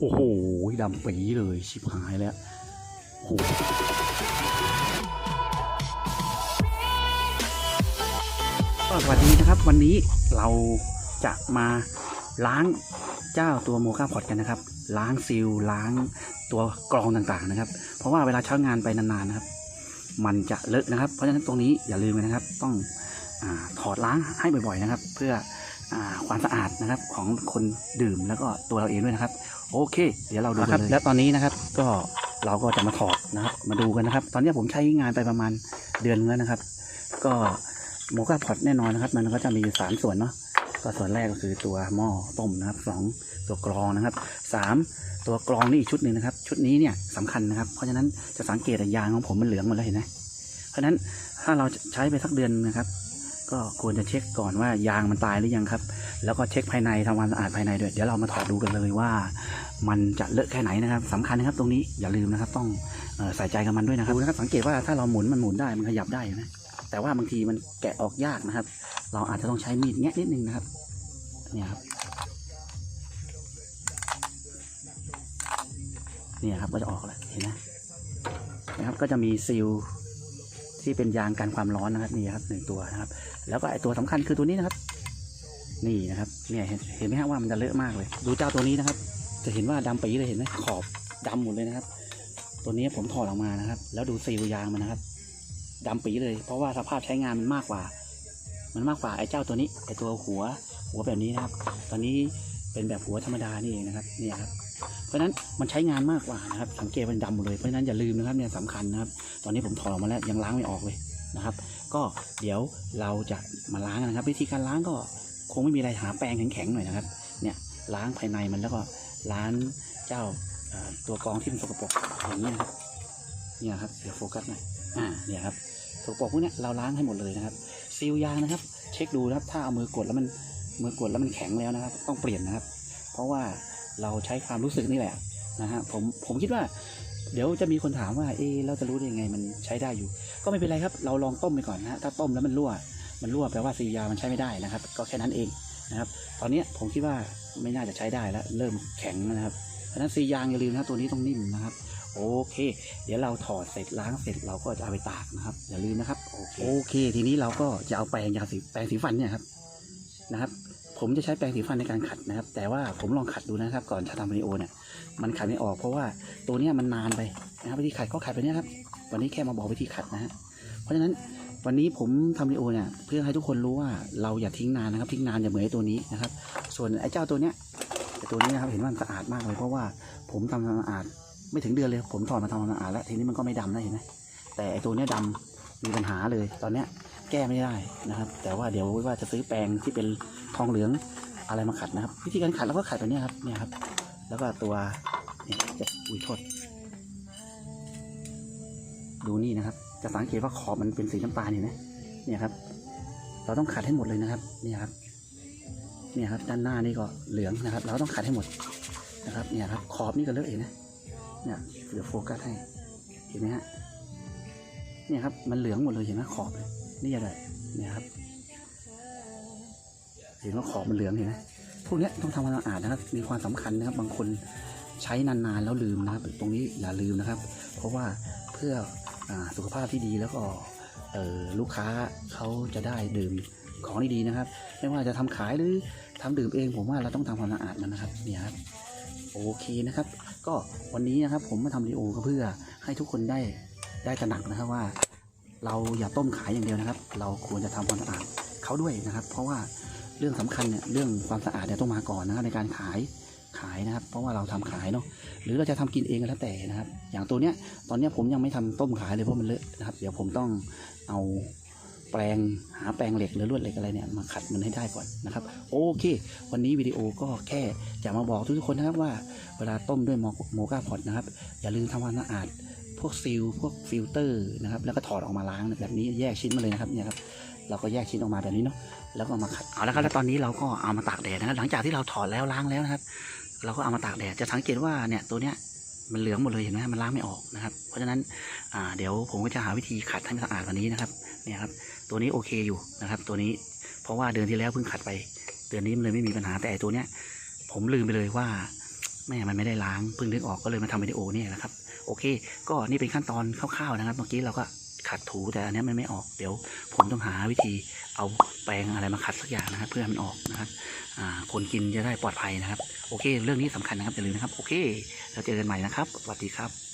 โอ้โหดำปีเลยชิบหายแล้วโอ้โหสวัสดีนะครับ วันนี้เราจะมาล้างเจ้าตัวโมคาพอดกันนะครับ ล้างซีลล้างตัวกรองต่างๆนะครับ เพราะว่าเวลาใช้งานไปนานๆนะครับ มันจะเลอะนะครับ เพราะฉะนั้นตรงนี้อย่าลืมนะครับ ต้องอถอดล้างให้บ่อยๆนะครับ เพื่อ ความสะอาดนะครับของคนดื่มแล้วก็ตัวเราเองด้วยนะครับ โอเค เดี๋ยวเราดูกันเลยแล้วตอนนี้นะครับ ก็เราก็จะมาถอดนะครับ มาดูกันนะครับ ตอนนี้ผมใช้งานไปประมาณเดือนนึงแล้วนะครับ ก็โมกาพอดแน่นอนนะครับ มันก็จะมีอยู่สามส่วนเนาะก็ส่วนแรกก็คือตัวหม้อต้มนะครับสองตัวกรองนะครับสามตัวกรองนี่อีกชุดหนึ่งนะครับ ชุดนี้เนี่ยสำคัญนะครับ เพราะฉะนั้นจะสังเกตยางของผมมันเหลืองหมดแล้วเห็นไหมเพราะฉะนั้นถ้าเราใช้ไปสักเดือนนะครับ ก็ควรจะเช็คก่อนว่ายางมันตายหรือยังครับ แล้วก็เช็คภายในทำความสะอาดภายในด้วย เดี๋ยวเรามาถอดดูกันเลยว่า มันจะเลอะแค่ไหนนะครับสำคัญนะครับตรงนี้อย่าลืมนะครับ ต้องใส่ใจกับมันด้วยนะครับดูนะครับ สังเกตว่าถ้าเราหมุนมันหมุนได้มันขยับได้นะแต่ว่าบางทีมันแกะออกยากนะครับ เราอาจจะต้องใช้มีดแงะนิดนึงนะครับเนี่ยครับเนี่ยครับก็จะออกแล้วเห็นไหมนะครับก็จะมีซีล ที่เป็นยางกันความร้อนนะครับนี่ครับหนึ่งตัวนะครับ แล้วก็ไอตัวสำคัญคือตัวนี้นะครับ นี่นะครับเนี่ยเห็นเห็นไหมฮะว่ามันจะเลอะมากเลย ดูเจ้าตัวนี้นะครับ จะเห็นว่าดำปีเลยเห็นไหมขอบดำหมดเลยนะครับ ตัวนี้ผมถอดออกมานะครับ แล้วดูซีลยางมันนะครับดำปีเลย เพราะว่าสภาพใช้งานมันมากกว่า มันมากกว่าไอ้เจ้าตัวนี้ไอ้ตัวหัวหัวแบบนี้นะครับ ตอนนี้ เป็นแบบหัวธรรมดานี่เองนะครับเนี่ยครับเพราะนั้นมันใช้งานมากกว่านะครับสังเกตมันดำหมดเลยเพราะนั้นอย่าลืมนะครับเนี่ยสำคัญนะครับ ตอนนี้ผมถอดออกมาแล้วยังล้างไม่ออกเลยนะครับ ก็เดี๋ยวเราจะมาล้างนะครับ วิธีการล้างก็คงไม่มีอะไรหาแปรงแข็งๆหน่อยนะครับเนี่ยล้างภายในมันแล้วก็ล้างเจ้าตัวกรองที่มันสกปรกอย่างนี้นะครับเนี่ยครับเดี๋ยวโฟกัสหน่อยอ่าเนี่ยครับสกปรกพวกนี้เราล้างให้หมดเลยนะครับซีลยางนะครับ เช็คดูนะครับถ้าเอามือกดแล้วมัน มือกดแล้วมันแข็งแล้วนะครับ ต้องเปลี่ยนนะครับ เพราะว่าเราใช้ความรู้สึกนี่แหละนะฮะผมผมคิดว่า เดี๋ยวจะมีคนถามว่าเอ๊ะเราจะรู้ได้ยังไงมันใช้ได้อยู่ ก็ไม่เป็นไรครับ เราลองต้มไปก่อนนะฮะถ้าต้มแล้วมันรั่ว มันรั่วแปลว่าซียามันใช้ไม่ได้นะครับ ก็แค่นั้นเองนะครับ ตอนนี้ผมคิดว่าไม่น่าจะใช้ได้แล้ว เริ่มแข็งนะครับเพราะนั้นซียางอย่าลืมนะตัวนี้ต้องนิ่มนะครับ โอเค เดี๋ยวเราถอดเสร็จล้างเสร็จเราก็จะเอาไปตากนะครับ อย่าลืมนะครับ โอเคโอเคทีนี้เราก็จะเอาแปรงยาสีแปรงสีฟันเนี่ยครับ นะครับ ผมจะใช้แปรงสีฟันในการขัดนะครับ แต่ว่าผมลองขัดดูนะครับ ก่อนจะทำวิดีโอเนี่ยมันขัดไม่ออกเพราะว่าตัวเนี้ยมันนานไปนะครับวิธีขัดก็ขัดไปเนี้ยครับวันนี้แค่มาบอกวิธีขัดนะฮะเพราะฉะนั้นวันนี้ผมทำวิดีโอเนี่ยเพื่อให้ทุกคนรู้ว่าเราอย่าทิ้งนานนะครับ ทิ้งนานอย่าเหมือนไอ้ตัวนี้นะครับ ส่วนไอ้เจ้าตัวเนี้ยตัวนี้นะครับเห็นว่ามันสะอาดมากเลยเพราะว่าผมทำความสะอาดไม่ถึงเดือนเลย ผมถอดมาทำความสะอาดแล้วทีนี้มันก็ไม่ดำแล้วเห็นไหมแต่ไอ้ตัวเนี้ยดำมีปัญหาเลย ตอนเนี้ย แก้ไม่ได้นะครับ แต่ว่าเดี๋ยวว่าจะซื้อแปรงที่เป็นทองเหลืองอะไรมาขัดนะครับ วิธีการขัดเราก็ขัดแบบนี้ครับเนี่ยครับ แล้วก็ตัวเนี่ยจะอุ้ยโทษดูนี่นะครับ จะสังเกตว่าขอบมันเป็นสีน้ำตาลเห็นไหมเนี่ยครับ เราต้องขัดให้หมดเลยนะครับ เนี่ยครับ เนี่ยครับ ด้านหน้านี่ก็เหลืองนะครับ เราต้องขัดให้หมดนะครับ เนี่ยครับ ขอบนี่ก็เลอะเห็นไหมเนี่ยเดี๋ยวโฟกัสให้ เห็นไหมฮะ เนี่ยครับ มันเหลืองหมดเลยเห็นไหมขอบเลย นี่อะไรเนี่ยครับ เห็นว่าขอบมันเหลืองเห็นไหมพวกนี้ต้องทำความสะอาดนะครับ มีความสำคัญนะครับ บางคนใช้นานๆแล้วลืมนะครับ ตรงนี้อย่าลืมนะครับ เพราะว่าเพื่ออสุขภาพที่ดีแล้วก็ลูกค้าเขาจะได้ดื่มของดีๆนะครับ ไม่ว่าจะทำขายหรือทำดื่มเอง ผมว่าเราต้องทำความสะอาดมันนะครับเนี่ยครับโอเคนะครับ ก็วันนี้นะครับผมมาทำวิดีโอก็เพื่อให้ทุกคนได้ได้ตระหนักนะครับว่า เราอย่าต้มขายอย่างเดียวนะครับ เราควรจะทำความสะอาดเขาด้วยนะครับ เพราะว่าเรื่องสำคัญเนี่ยเรื่องความสะอาดเนี่ยต้องมาก่อนนะครับในการขายขายนะครับ เพราะว่าเราทำขายเนาะหรือเราจะทำกินเองก็แล้วแต่นะครับ อย่างตัวเนี้ยตอนเนี้ยผมยังไม่ทำต้มขายเลยเพราะมันเลอะนะครับ เดี๋ยวผมต้องเอาแปรงหาแปรงเหล็กหรือลวดเหล็กอะไรเนี่ยมาขัดมันให้ได้ก่อนนะครับ โอเค วันนี้วิดีโอก็แค่จะมาบอกทุกๆคนนะครับว่าเวลาต้มด้วยโมโมกาพอดนะครับ อย่าลืมทำความสะอาด พวกซีลพวกฟิลเตอร์นะครับแล้วก็ถอดออกมาล้างแบบนี้แยกชิ้นมาเลยนะครับเนี่ยครับเราก็แยกชิ้นออกมาแบบนี้เนาะแล้วก็มาขัดเอาละครับแล้วตอนนี้เราก็เอามาตากแดดนะครับหลังจากที่เราถอดแล้วล้างแล้วนะครับ เราก็เอามาตากแดดจะสังเกตว่าเนี่ยตัวเนี้ยมันเหลืองหมดเลยเห็นไหมมันล้างไม่ออกนะครับ เพราะฉะนั้นอ่าเดี๋ยวผมก็จะหาวิธีขัดให้มันสะอาดกว่านี้นะครับเนี่ยครับตัวนี้โอเคอยู่นะครับ ตัวนี้เพราะว่าเดือนที่แล้วเพิ่งขัดไป เดือนนี้มันเลยไม่มีปัญหาแต่ตัวเนี้ยผมลืมไปเลยว่า แม่มันไม่ได้ล้างเพิ่งนึกออกก็เลยมาทำวิดีโอเนี่ยนะครับ โอเค ก็นี่เป็นขั้นตอนคร่าวๆนะครับ เมื่อกี้เราก็ขัดถูแต่อันนี้มันไม่ออกเดี๋ยว ผมต้องหาวิธีเอาแปรงอะไรมาขัดสักอย่างนะครับ เพื่อให้มันออกนะครับคนกินจะได้ปลอดภัยนะครับ โอเค เรื่องนี้สำคัญนะครับอย่าลืมนะครับ โอเค แล้วเจอกันใหม่นะครับสวัสดีครับ